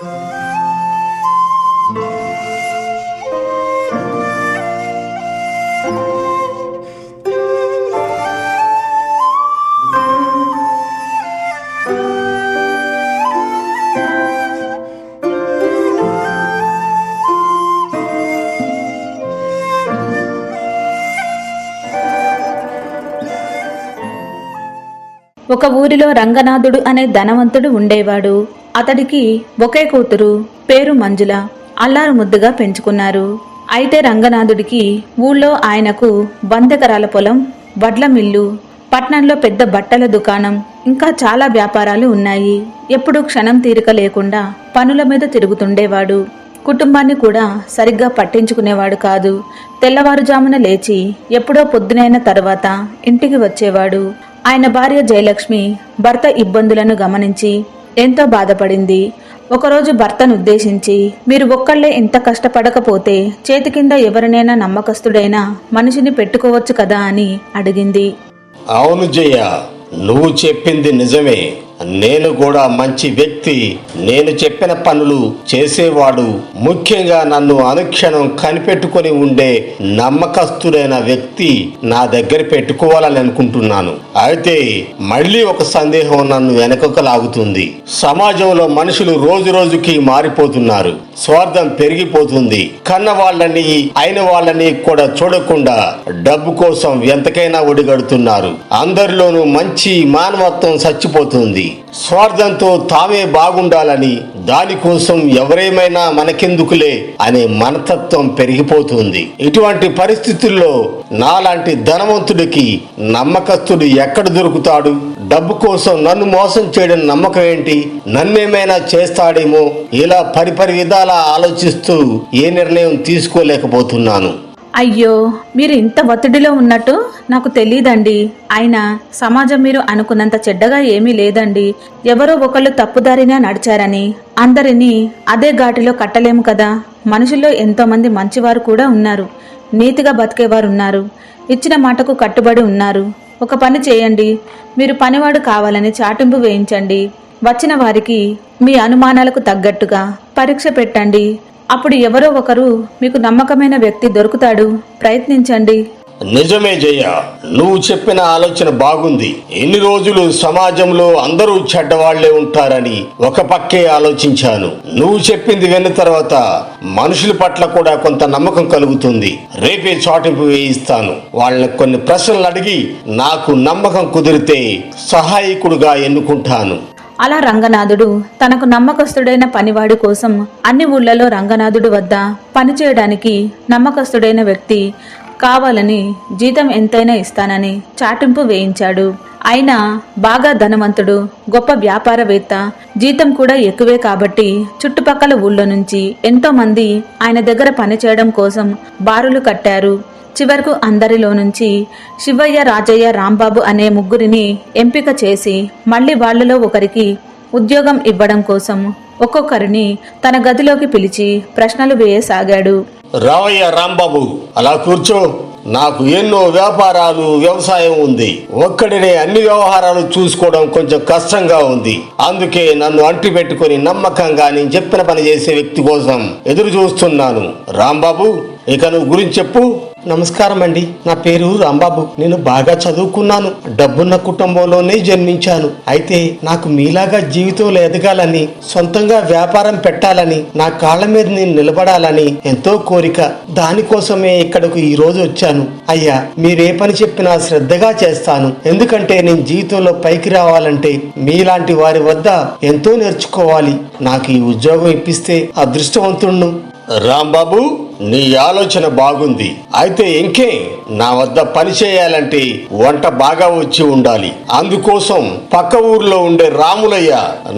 ఒక ఊరిలో రంగనాథుడు అనే ధనవంతుడు ఉండేవాడు. అతడికి ఒకే కూతురు పేరు మంజుల అల్లారు ముద్దుగా పెంచుకున్నారు. అయితే రంగనాథుడికి ఊళ్ళో ఆయనకు వందెకరాల పొలం వడ్ల మిల్లు పట్నంలో పెద్ద బట్టల దుకాణం ఇంకా చాలా వ్యాపారాలు ఉన్నాయి. ఎప్పుడూ క్షణం తీరిక లేకుండా పనుల మీద తిరుగుతుండేవాడు. కుటుంబాన్ని కూడా సరిగ్గా పట్టించుకునేవాడు కాదు. తెల్లవారుజామున లేచి ఎప్పుడో పొద్దునైన తర్వాత ఇంటికి వచ్చేవాడు. ఆయన భార్య జయలక్ష్మి భర్త ఇబ్బందులను గమనించి ఎంతో బాధపడింది. ఒకరోజు భర్తను ఉద్దేశించి మీరు ఒక్కళ్ళే ఇంత కష్టపడకపోతే చేతి కింద ఎవరినైనా నమ్మకస్తుడైనా మనిషిని పెట్టుకోవచ్చు కదా అని అడిగింది. అవును జయ నువ్వు చెప్పింది నిజమే. నేను కూడా మంచి వ్యక్తి. నేను చెప్పిన పనులు చేసేవాడు. ముఖ్యంగా నన్ను అనుక్షణం కనిపెట్టుకొని ఉండే నమ్మకస్తుడైన వ్యక్తి నా దగ్గర పెట్టుకోవాలని అనుకుంటున్నాను. అయితే మళ్ళీ ఒక సందేహం నన్ను వెనకకు లాగుతుంది. సమాజంలో మనుషులు రోజు రోజుకి మారిపోతున్నారు. స్వార్థం పెరిగిపోతుంది. కన్న వాళ్ళని అయిన వాళ్ళని కూడా చూడకుండా డబ్బు కోసం ఎంతకైనా ఒడిగడుతున్నారు. అందరిలోనూ మంచి మానవత్వం చచ్చిపోతుంది. స్వార్థంతో తామే బాగుండాలని దానికోసం ఎవరేమైనా మనకెందుకులే అనే మనతత్వం పెరిగిపోతుంది. ఇటువంటి పరిస్థితుల్లో నాలాంటి ధనవంతుడికి నమ్మకస్తుడు ఎక్కడ దొరుకుతాడు? డబ్బు కోసం నన్ను మోసం చేయడం నమ్మకం ఏంటి? నన్నేమైనా చేస్తాడేమో? ఇలా పరిపరి విధాలా ఆలోచిస్తూ ఏ నిర్ణయం తీసుకోలేకపోతున్నాను. అయ్యో మీరు ఇంత ఒత్తిడిలో ఉన్నట్టు నాకు తెలియదండి అయినా సమాజం మీరు అనుకున్నంత చెడ్డగా ఏమీ లేదండి. ఎవరో ఒకళ్ళు తప్పుదారినే నడిచారని. అందరినీ అదే ఘాటిలో కట్టలేము కదా. మనుషుల్లో ఎంతోమంది మంచివారు కూడా ఉన్నారు. నీతిగా బతికేవారు ఉన్నారు. ఇచ్చిన మాటకు కట్టుబడి ఉన్నారు. ఒక పని చేయండి. మీరు పనివాడు కావాలని చాటింపు వేయించండి. వచ్చిన వారికి మీ అనుమానాలకు తగ్గట్టుగా పరీక్ష పెట్టండి. అప్పుడు ఎవరో ఒకరు మీకు నమ్మకమైన వ్యక్తి దొరుకుతాడు. ప్రయత్నించండి. నిజమే జయ నువ్వు చెప్పిన ఆలోచన బాగుంది. ఎన్ని రోజులు సమాజంలో అందరూ చెడ్డవాళ్ళే ఉంటారని ఒక పక్కే ఆలోచించాను. నువ్వు చెప్పింది విన్న తర్వాత మనుషుల పట్ల కూడా కొంత నమ్మకం కలుగుతుంది. రేపే చాటింపు వేయిస్తాను. వాళ్ళని కొన్ని ప్రశ్నలు అడిగి నాకు నమ్మకం కుదిరితే సహాయకుడుగా ఎన్నుకుంటాను. అలా రంగనాథుడు తనకు నమ్మకస్తుడైన పనివాడి కోసం అన్ని ఊళ్ళలో రంగనాథుడు వద్ద పనిచేయడానికి నమ్మకస్తుడైన వ్యక్తి కావాలని జీతం ఎంతైనా ఇస్తానని చాటింపు వేయించాడు. అయినా బాగా ధనవంతుడు గొప్ప వ్యాపారవేత్త జీతం కూడా ఎక్కువే కాబట్టి చుట్టుపక్కల ఊళ్ళో నుంచి ఎంతో మంది ఆయన దగ్గర పనిచేయడం కోసం బారులు కట్టారు. చివరకు అందరిలో నుంచి శివయ్య రాజయ్య రాంబాబు అనే ముగ్గురిని ఎంపిక చేసి మళ్ళీ వాళ్ళలో ఒకరికి ఉద్యోగం ఇవ్వడం కోసం ఒక్కొక్కరిని తన గదిలోకి పిలిచి ప్రశ్నలు వేయసాగాడు. రావయ్య రాంబాబు అలా కూర్చో. నాకు ఎన్నో వ్యాపారాలు వ్యవసాయం ఉంది. ఒక్కడినే అన్ని వ్యవహారాలు చూసుకోవడం కొంచెం కష్టంగా ఉంది. అందుకే నన్ను అంటి పెట్టుకుని నమ్మకంగా నేను చెప్పిన పని చేసే వ్యక్తి కోసం ఎదురు చూస్తున్నాను. రాంబాబు ఇక నువ్వు గురించి చెప్పు. నమస్కారం అండి నా పేరు రాంబాబు. నేను బాగా చదువుకున్నాను. డబ్బున్న కుటుంబంలోనే జన్మించాను. అయితే నాకు మీలాగా జీవితంలో ఎదగాలని సొంతంగా వ్యాపారం పెట్టాలని నా కాళ్ళ మీద నేను నిలబడాలని ఎంతో కోరిక. దానికోసమే ఇక్కడకు ఈ రోజు వచ్చాను. అయ్యా మీరే పని చెప్పినా శ్రద్ధగా చేస్తాను. ఎందుకంటే నేను జీవితంలో పైకి రావాలంటే మీలాంటి వారి వద్ద ఎంతో నేర్చుకోవాలి. నాకు ఈ ఉద్యోగం ఇప్పిస్తే అదృష్టవంతుణ్ణు. రాంబాబు! నీ ఆలోచన బాగుంది. అయితే ఇంకే నా వద్ద పని చేయాలంటే వంట బాగా వచ్చి ఉండాలి. అందుకోసం పక్క ఊర్లో ఉండే రాములయ్య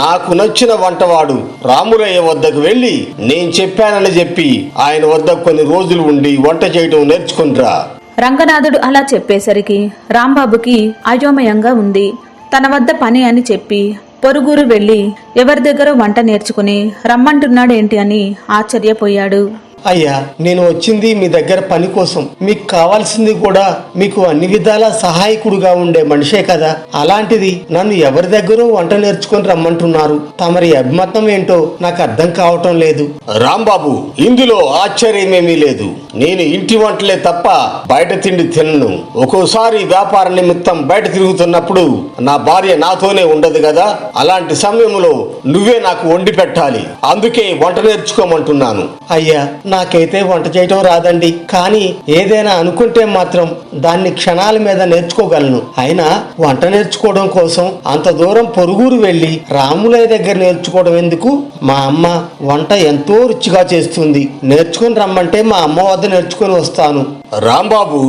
నాకు నచ్చిన వంటవాడు రాములయ్య వద్దకు వెళ్ళి నేను చెప్పానని చెప్పి ఆయన వద్ద కొన్ని రోజులు ఉండి వంట చేయడం నేర్చుకునిరా రంగనాథుడు అలా చెప్పేసరికి రాంబాబుకి అయోమయంగా ఉంది. తన వద్ద పని అని చెప్పి పొరుగురు వెళ్ళి ఎవరి దగ్గర వంట నేర్చుకుని రమ్మంటున్నాడేంటి అని ఆశ్చర్యపోయాడు. అయ్యా నేను వచ్చింది మీ దగ్గర పని కోసం. మీకు కావాల్సింది కూడా మీకు అన్ని విధాల సహాయకుడుగా ఉండే మనిషే కదా. అలాంటిది నన్ను ఎవరి దగ్గర వంట నేర్చుకొని రమ్మంటున్నారు. తమరి అభిమతం ఏంటో నాకు అర్థం కావటం లేదు. రాంబాబు ఇందులో ఆశ్చర్యమేమీ లేదు. నేను ఇంటి వంటలే తప్ప బయట తిండి తినను. ఒక్కోసారి వ్యాపార నిమిత్తం బయట తిరుగుతున్నప్పుడు నా భార్య నాతోనే ఉండదు కదా. అలాంటి సమయంలో నువ్వే నాకు వండి పెట్టాలి. అందుకే వంట నేర్చుకోమంటున్నాను. అయ్యా నాకైతే వంట చేయటం రాదండి. కానీ ఏదైనా అనుకుంటే మాత్రం దాన్ని క్షణాల మీద నేర్చుకోగలను. అయినా వంట నేర్చుకోవడం కోసం అంత దూరం పొరుగురు వెళ్ళి రాములయ్య దగ్గర నేర్చుకోవడం ఎందుకు? మా అమ్మ వంట ఎంతో రుచిగా చేస్తుంది. నేర్చుకుని రమ్మంటే మా అమ్మ వద్ద నేర్చుకుని వస్తాను. రాంబాబు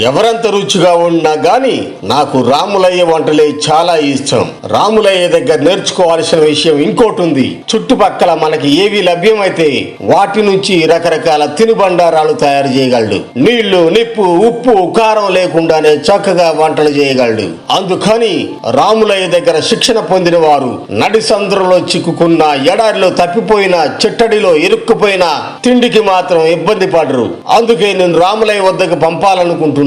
ఎవరంత రుచిగా ఉన్నా కానీ నాకు రాములయ్య వంటలే చాలా ఇష్టం. రాములయ్య దగ్గర నేర్చుకోవాల్సిన విషయం ఇంకోటి ఉంది చుట్టుపక్కల మనకి ఏవి లభ్యమైతే వాటి నుంచి రకరకాల తినుబండారాలు తయారు చేయగలడు. నీళ్ళు నిప్పు ఉప్పు కారం లేకుండానే చక్కగా వంటలు చేయగలడు. అందుకని రాములయ్య దగ్గర శిక్షణ పొందిన వారు నడి చిక్కుకున్న ఎడారిలో తప్పిపోయిన చిట్టడిలో ఇరుక్కుపోయిన తిండికి మాత్రం ఇబ్బంది పడరు. అందుకే నేను రాములయ్య వద్దకు పంపాలనుకుంటున్నాను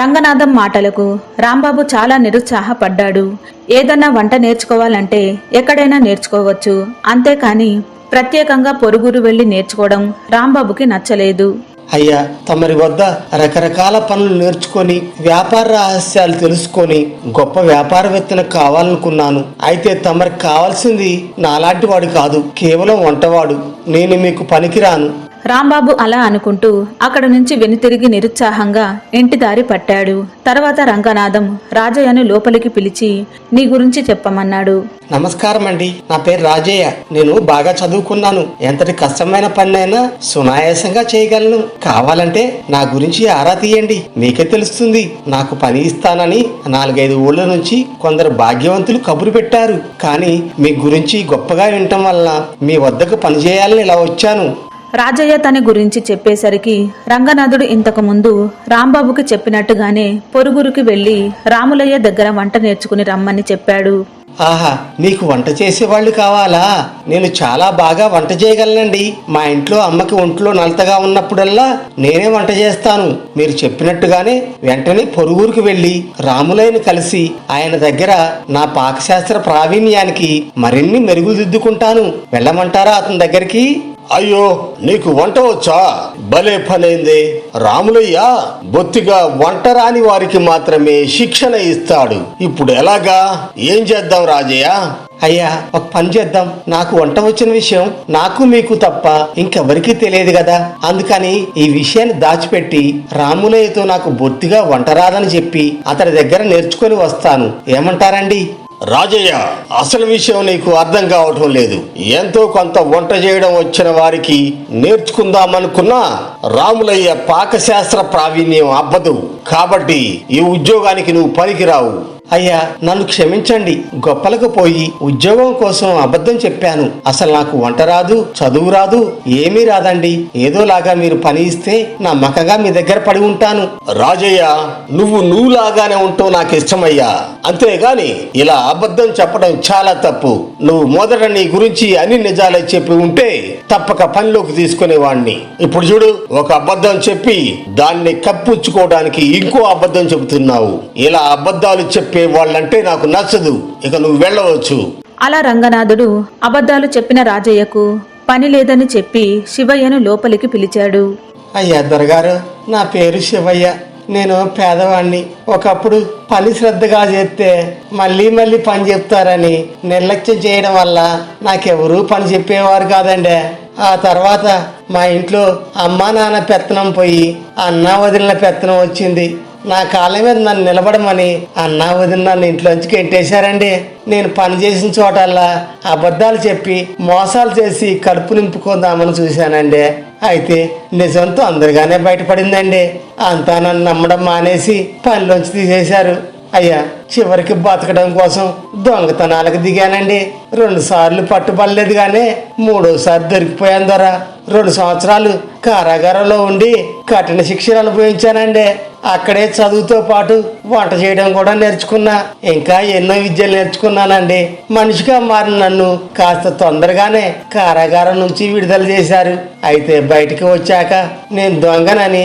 రంగనాథం మాటలకు రాంబాబు చాలా నిరుత్సాహపడ్డాడు. ఏదన్నా వంట నేర్చుకోవాలంటే ఎక్కడైనా నేర్చుకోవచ్చు. అంతేకాని ప్రత్యేకంగా పొరుగురు వెళ్ళి నేర్చుకోవడం రాంబాబుకి నచ్చలేదు. అయ్యా తమరి వద్ద రకరకాల పనులు నేర్చుకొని వ్యాపార రహస్యాలు తెలుసుకొని గొప్ప వ్యాపారవేత్తను కావాలనుకున్నాను. అయితే తమరికి కావాల్సింది నాలాంటి వాడు కాదు కేవలం వంటవాడు. నేను మీకు పనికిరాను. రాంబాబు అలా అనుకుంటూ అక్కడ నుంచి వెనుతిరిగి నిరుత్సాహంగా ఇంటి దారి పట్టాడు. తర్వాత రంగనాథం రాజయ్యను లోపలికి పిలిచి నీ గురించి చెప్పమన్నాడు. నమస్కారం అండి. నా పేరు రాజయ్య. నేను బాగా చదువుకున్నాను. ఎంతటి కష్టమైన పన్నైనా సునాయాసంగా చేయగలను. కావాలంటే నా గురించి ఆరా తీయండి. మీకే తెలుస్తుంది. నాకు పని ఇస్తానని నాలుగైదు ఊళ్ళ నుంచి కొందరు భాగ్యవంతులు కబురు పెట్టారు. కానీ మీ గురించి గొప్పగా వినటం వల్ల మీ వద్దకు పనిచేయాలని ఇలా వచ్చాను. రాజయ్య తన గురించి చెప్పేసరికి రంగనాథుడు ఇంతకు ముందు రాంబాబుకి చెప్పినట్టుగానే పొరుగురికి వెళ్ళి రాములయ్య దగ్గర వంట నేర్చుకుని రమ్మని చెప్పాడు. ఆహా నీకు వంట చేసేవాళ్ళు కావాలా? నేను చాలా బాగా వంట చేయగలనండి. మా ఇంట్లో అమ్మకి ఒంట్లో నలతగా ఉన్నప్పుడల్లా నేనే వంట చేస్తాను. మీరు చెప్పినట్టుగానే వెంటనే పొరుగురికి వెళ్ళి రాములయ్యను కలిసి ఆయన దగ్గర నా పాకశాస్త్ర ప్రావీణ్యానికి మరిన్ని మెరుగులు దిద్దుకుంటాను. వెళ్ళమంటారా అతని దగ్గరికి? అయ్యో నీకు వంట వచ్చా? భలే పనైంది. రాములయ్య బొత్తిగా వంట రాని వారికి మాత్రమే శిక్షణ ఇస్తాడు. ఇప్పుడు ఎలాగా? ఏం చేద్దాం రాజయ్య? అయ్యా ఒక పని చేద్దాం. నాకు వంట వచ్చిన విషయం నాకు మీకు తప్ప ఇంకెవరికీ తెలియదు కదా. అందుకని ఈ విషయాన్ని దాచిపెట్టి రాములయ్యతో నాకు బొత్తిగా వంట రాదని చెప్పి అతడి దగ్గర నేర్చుకొని వస్తాను. ఏమంటారండి? రాజయ్య అసలు విషయం నీకు అర్థం కావటం లేదు. ఎంతో కొంత వంట చేయడం వచ్చిన వారికి నేర్చుకుందామనుకున్నా రాములయ్య పాకశాస్త్ర ప్రావీణ్యం అబ్బదు కాబట్టి ఈ ఉద్యోగానికి నువ్వు పనికిరావు. అయ్యా నన్ను క్షమించండి. గొప్పలకు పోయి ఉద్యోగం కోసం అబద్ధం చెప్పాను. అసలు నాకు వంట రాదు చదువు రాదు ఏమీ రాదండి. ఏదోలాగా మీరు పని ఇస్తే నమ్మకంగా మీ దగ్గర పడి ఉంటాను. రాజయ్య నువ్వు నువ్వులాగానే ఉంటావు నాకు ఇష్టమయ్యా అంతేగాని ఇలా అబద్ధం చెప్పడం చాలా తప్పు. నువ్వు మొదట నీ గురించి అన్ని నిజాలే చెప్పి ఉంటే తప్పక పనిలోకి తీసుకునేవాణ్ణి. ఇప్పుడు చూడు ఒక అబద్ధం చెప్పి దాన్ని కప్పుచ్చుకోవడానికి ఇంకో అబద్ధం చెబుతున్నావు. ఇలా అబద్ధాలు చెప్పే వాళ్ళంటే నాకు నచ్చదు. ఇక నువ్వు వెళ్ళవచ్చు. అలా రంగనాథుడు అబద్ధాలు చెప్పిన రాజయ్యకు పని లేదని చెప్పి శివయ్యను లోపలికి పిలిచాడు. అయ్యా దొరగారు నా పేరు శివయ్య. నేను పేదవాణ్ణి. ఒకప్పుడు పని శ్రద్ధగా చేస్తే మళ్ళీ మళ్ళీ పని చెప్తారని నిర్లక్ష్యం చేయడం వల్ల నాకెవరూ పని చెప్పేవారు కాదండి. ఆ తర్వాత మా ఇంట్లో అమ్మా నాన్న పెత్తనం పోయి అన్నా వదిలిన పెత్తనం వచ్చింది. నా కాళ్ళ మీద నన్ను నిలబడమని అన్నా వదిన నన్ను ఇంట్లోంచి కెట్టేశారండి నేను పని చేసిన చోటల్లా అబద్ధాలు చెప్పి మోసాలు చేసి కడుపు నింపుకుందామని చూశానండి. అయితే నిజంతో అందరిగానే బయటపడిందండి. అంతా నన్ను నమ్మడం మానేసి పనిలోంచి తీసేశారు. అయ్యా చివరికి బతకడం కోసం దొంగతనాలకు దిగానండి. రెండు సార్లు పట్టుబడలేదు కానీ మూడోసారి దొరికిపోయాను ద్వారా రెండు సంవత్సరాలు కారాగారంలో ఉండి కఠిన శిక్షలు అనుభవించానండి. అక్కడే చదువుతో పాటు వంట చేయడం కూడా నేర్చుకున్నా. ఇంకా ఎన్నో విద్యలు నేర్చుకున్నానండి. మనిషిగా మారిన నన్ను కాస్త తొందరగానే కారాగారం నుంచి విడుదల చేశారు. అయితే బయటికి వచ్చాక నేను దొంగనని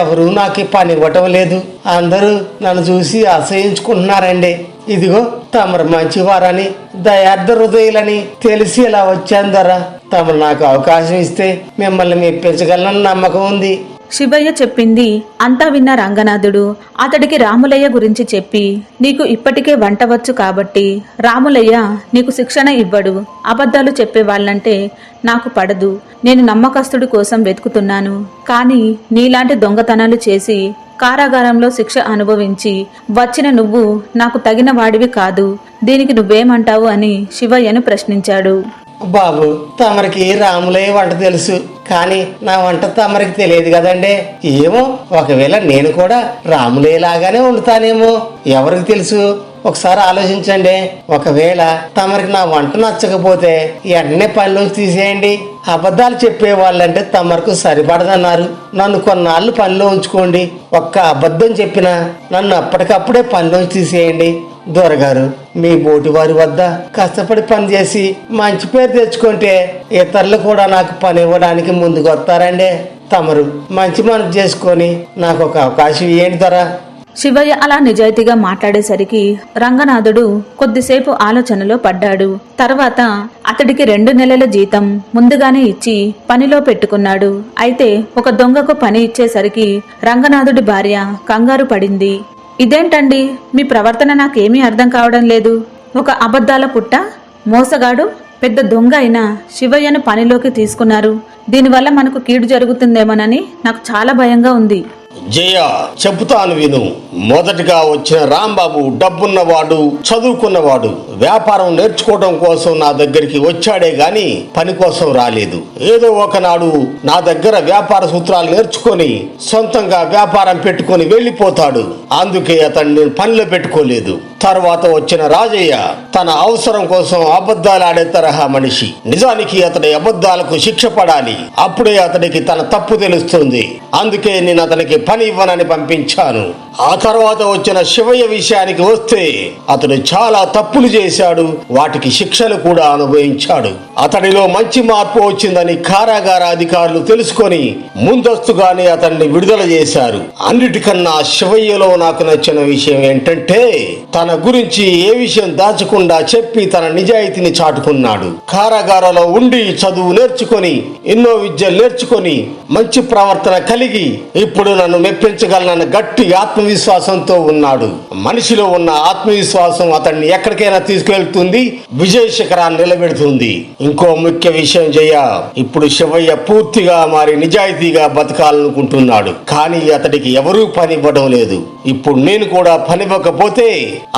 ఎవరూ నాకు పని ఇవ్వటం లేదు. అందరూ నన్ను చూసి అసహించుకుంటున్నారండి. ఇదిగో తమరు మంచివారని దయార్థ హృదయులని తెలిసి ఇలా వచ్చాను ధర తమరు నాకు అవకాశం ఇస్తే మిమ్మల్ని మెప్పించగలనని నమ్మకం ఉంది. శివయ్య చెప్పింది అంతా విన్న రంగనాథుడు. అతడికి రాములయ్య గురించి చెప్పి నీకు ఇప్పటికే వంట వచ్చు కాబట్టి రాములయ్య నీకు శిక్షణ ఇవ్వడు. అబద్ధాలు చెప్పేవాళ్ళంటే నాకు పడదు. నేను నమ్మకస్తుడి కోసం వెతుకుతున్నాను. కానీ నీలాంటి దొంగతనాలు చేసి కారాగారంలో శిక్ష అనుభవించి వచ్చిన నువ్వు నాకు తగిన వాడివి కాదు. దీనికి నువ్వేమంటావు? అని శివయ్యను ప్రశ్నించాడు. బాబు తమరికి రాములయ్య వంట తెలుసు. కానీ నా వంట తమరికి తెలియదు కదండి. ఏమో ఒకవేళ నేను కూడా రాములయ్య లాగానే వండుతానేమో. ఎవరికి తెలుసు? ఒకసారి ఆలోచించండి. ఒకవేళ తమరికి నా వంట నచ్చకపోతే వెంటనే పనిలోంచి తీసేయండి. అబద్ధాలు చెప్పే వాళ్ళంటే తమరకు సరిపడదన్నారు. నన్ను కొన్నాళ్ళు పనిలో ఉంచుకోండి. ఒక్క అబద్ధం చెప్పినా నన్ను అప్పటికప్పుడే పనిలోంచి తీసేయండి. దొరగారు మీ బోటి వారి వద్ద కష్టపడి పని చేసి మంచి పేరు తెచ్చుకుంటే ఇతరులు కూడా నాకు పని ఇవ్వడానికి ముందుకు వస్తారండి. తమరు మంచి మనసు చేసుకొని నాకు ఒక అవకాశం ఇవ్వండి దొర. శివయ్య అలా నిజాయితీగా మాట్లాడేసరికి రంగనాథుడు కొద్దిసేపు ఆలోచనలో పడ్డాడు. తర్వాత అతడికి రెండు నెలల జీతం ముందుగానే ఇచ్చి పనిలో పెట్టుకున్నాడు. అయితే ఒక దొంగకు పని ఇచ్చేసరికి రంగనాథుడి భార్య కంగారు పడింది. ఇదేంటండి? మీ ప్రవర్తన నాకేమీ అర్థం కావడం లేదు. ఒక అబద్ధాల పుట్ట మోసగాడు పెద్ద దొంగ అయిన శివయ్యను పనిలోకి తీసుకున్నారు. దీనివల్ల మనకు కీడు జరుగుతుందేమోనని నాకు చాలా భయంగా ఉంది. జయ చెబుతాను విను. మొదటిగా వచ్చిన రాంబాబు డబ్బున్నవాడు చదువుకున్నవాడు. వ్యాపారం నేర్చుకోవడం కోసం నా దగ్గరికి వచ్చాడే గాని పని కోసం రాలేదు. ఏదో ఒకనాడు నా దగ్గర వ్యాపార సూత్రాలు నేర్చుకొని సొంతంగా వ్యాపారం పెట్టుకొని వెళ్ళిపోతాడు. అందుకే అతన్ని పనిలో పెట్టుకోలేదు. తర్వాత వచ్చిన రాజయ్య తన అవసరం కోసం అబద్ధాలు ఆడే తరహా మనిషి. నిజానికి అతడి అబద్ధాలకు శిక్ష పడాలి. అప్పుడే అతడికి తన తప్పు తెలుస్తుంది. అందుకే నేను అతనికి పని ఇవ్వనని పంపించాను. ఆ తర్వాత వచ్చిన శివయ్య విషయానికి వస్తే అతడు చాలా తప్పులు చేశాడు వాటికి శిక్షలు కూడా అనుభవించాడు. అతడిలో మంచి మార్పు వచ్చిందని కారాగార అధికారులు తెలుసుకొని ముందస్తుగానే అతన్ని విడుదల చేశారు. అన్నిటికన్నా శివయ్యలో నాకు నచ్చిన విషయం ఏంటంటే తన గురించి ఏ విషయం దాచకుండా చెప్పి తన నిజాయితీని చాటుకున్నాడు. కారాగారంలో ఉండి చదువు నేర్చుకొని ఎన్నో విద్యలు నేర్చుకొని మంచి ప్రవర్తన కలిగి ఇప్పుడు నన్ను మెప్పించగలనన్న గట్టి ఆత్మవిశ్వాసంతో ఉన్నాడు. మనిషిలో ఉన్న ఆత్మవిశ్వాసం అతన్ని ఎక్కడికైనా తీసుకెళ్తుంది విజయ శిఖరాన్ని నిలబెడుతుంది. ఇంకో ముఖ్య విషయం జయ ఇప్పుడు శివయ్య పూర్తిగా మారి నిజాయితీగా బతకాలనుకుంటున్నాడు. కానీ అతడికి ఎవరూ పనివ్వడం లేదు. ఇప్పుడు నేను కూడా పనివ్వకపోతే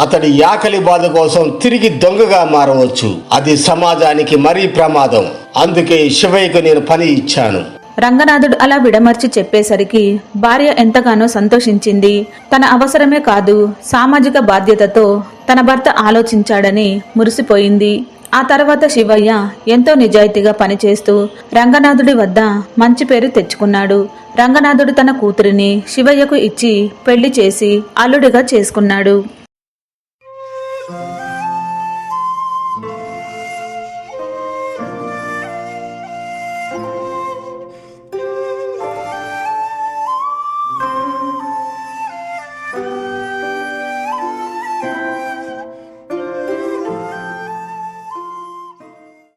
అతడి ఆకలి బాధ కోసం తిరిగి దొంగగా మారవచ్చు. అది సమాజానికి మరీ ప్రమాదం. అందుకే శివయ్యకు నేను పని ఇచ్చాను. రంగనాథుడు అలా విడమర్చి చెప్పేసరికి భార్య ఎంతగానో సంతోషించింది. తన అవసరమే కాదు సామాజిక బాధ్యతతో తన భర్త ఆలోచించాడని మురిసిపోయింది. ఆ తర్వాత శివయ్య ఎంతో నిజాయితీగా పనిచేస్తూ రంగనాథుడి వద్ద మంచి పేరు తెచ్చుకున్నాడు. రంగనాథుడు తన కూతురిని శివయ్యకు ఇచ్చి పెళ్ళి చేసి అల్లుడిగా చేసుకున్నాడు.